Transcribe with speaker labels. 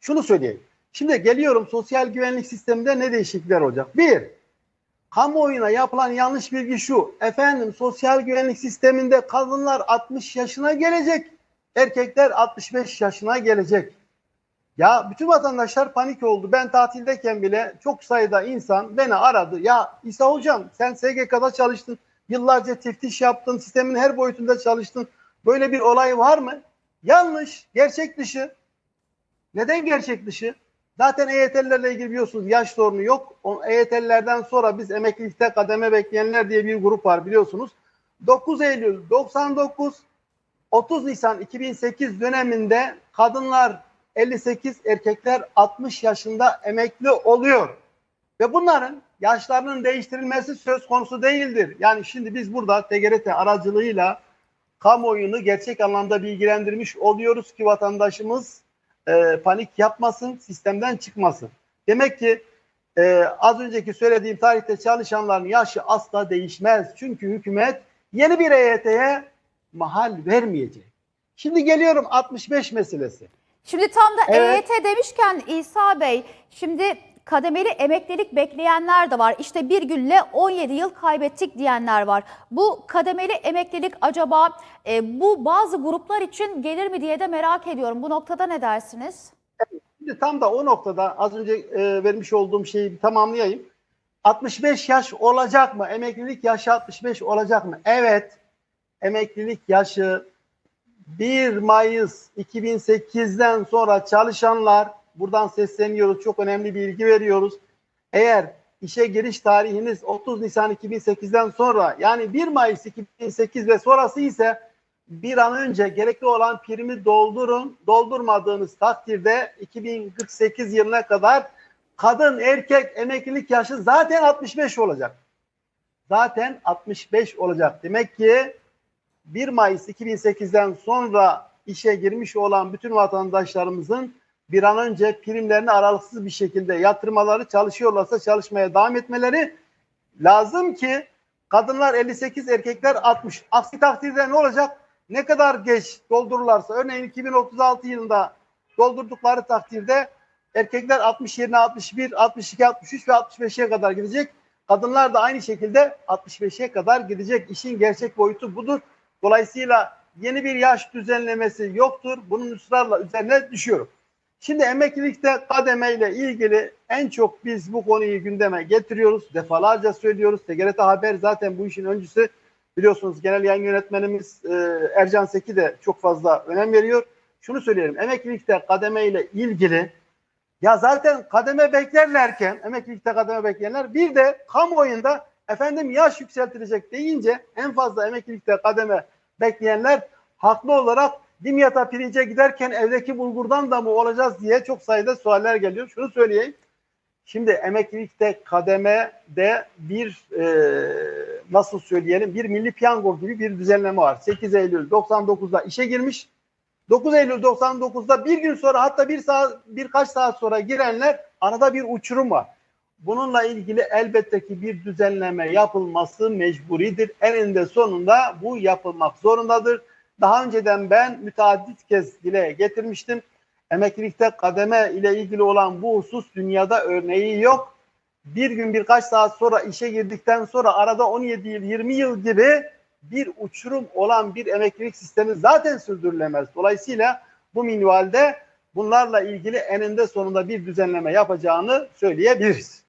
Speaker 1: Şunu söyleyeyim. Şimdi geliyorum sosyal güvenlik sisteminde ne değişiklikler olacak? Bir, kamuoyuna yapılan yanlış bilgi şu. Efendim sosyal güvenlik sisteminde kadınlar 60 yaşına gelecek, erkekler 65 yaşına gelecek. Ya bütün vatandaşlar panik oldu. Ben tatildeyken bile çok sayıda insan beni aradı. Ya İsa hocam sen SGK'da çalıştın. Yıllarca teftiş yaptın. Sistemin her boyutunda çalıştın. Böyle bir olay var mı? Yanlış. Gerçek dışı. Neden gerçek dışı? Zaten EYT'lilerle ilgili biliyorsunuz yaş sorunu yok. O EYT'lilerden sonra biz emeklilikte kademe bekleyenler diye bir grup var biliyorsunuz. 9 Eylül 99 30 Nisan 2008 döneminde kadınlar 58, erkekler 60 yaşında emekli oluyor. Ve bunların yaşlarının değiştirilmesi söz konusu değildir. Yani şimdi biz burada TGRT aracılığıyla kamuoyunu gerçek anlamda bilgilendirmiş oluyoruz ki vatandaşımız e, panik yapmasın, sistemden çıkmasın. Demek ki e, az önceki söylediğim tarihte çalışanların yaşı asla değişmez. Çünkü hükümet yeni bir EYT'ye mahal vermeyecek. Şimdi geliyorum 65 meselesi.
Speaker 2: Şimdi tam da
Speaker 1: Evet.
Speaker 2: EYT demişken İsa Bey, şimdi kademeli emeklilik bekleyenler de var. İşte bir günle 17 yıl kaybettik diyenler var. Bu kademeli emeklilik acaba e, bu bazı gruplar için gelir mi diye de merak ediyorum. Bu noktada ne dersiniz?
Speaker 1: Şimdi tam da o noktada az önce e, vermiş olduğum şeyi bir tamamlayayım. 65 yaş olacak mı? Emeklilik yaşı 65 olacak mı? Evet. Emeklilik yaşı 1 Mayıs 2008'den sonra çalışanlar buradan sesleniyoruz. Çok önemli bilgi veriyoruz. Eğer işe giriş tarihiniz 30 Nisan 2008'den sonra yani 1 Mayıs 2008 ve sonrası ise bir an önce gerekli olan primi doldurun. Doldurmadığınız takdirde 2048 yılına kadar kadın erkek emeklilik yaşı zaten 65 olacak. Zaten 65 olacak. Demek ki 1 Mayıs 2008'den sonra işe girmiş olan bütün vatandaşlarımızın bir an önce primlerini aralıksız bir şekilde yatırmaları, çalışıyorlarsa çalışmaya devam etmeleri lazım ki kadınlar 58, erkekler 60. Aksi takdirde ne olacak? Ne kadar geç doldururlarsa, örneğin 2036 yılında doldurdukları takdirde erkekler 60 yerine 61, 62, 63 ve 65'e kadar gidecek. Kadınlar da aynı şekilde 65'e kadar gidecek. İşin gerçek boyutu budur. Dolayısıyla yeni bir yaş düzenlemesi yoktur. Bunun ısrarla üzerine düşüyorum. Şimdi emeklilikte kademeyle ilgili en çok biz bu konuyu gündeme getiriyoruz. Defalarca söylüyoruz. TGRT Haber zaten bu işin öncüsü. Biliyorsunuz genel yayın yönetmenimiz e, Ercan Seki de çok fazla önem veriyor. Şunu söyleyelim. Emeklilikte kademeyle ilgili ya zaten kademe beklerlerken, emeklilikte kademe bekleyenler bir de kamuoyunda efendim yaş yükseltilecek deyince en fazla emeklilikte kademe bekleyenler haklı olarak dimyata pirince giderken evdeki bulgurdan da mı olacağız diye çok sayıda sualler geliyor. Şunu söyleyeyim. Şimdi emeklilikte kademede bir e, nasıl söyleyelim bir milli piyango gibi bir düzenleme var. 8 Eylül 99'da işe girmiş. 9 Eylül 99'da bir gün sonra hatta bir saat birkaç saat sonra girenler arada bir uçurum var. Bununla ilgili elbette ki bir düzenleme yapılması mecburidir. Eninde sonunda bu yapılmak zorundadır. Daha önceden ben müteaddit kez dile getirmiştim. Emeklilikte kademe ile ilgili olan bu husus dünyada örneği yok. Bir gün birkaç saat sonra işe girdikten sonra arada 17 yıl 20 yıl gibi bir uçurum olan bir emeklilik sistemi zaten sürdürülemez. Dolayısıyla bu minvalde bunlarla ilgili eninde sonunda bir düzenleme yapacağını söyleyebiliriz.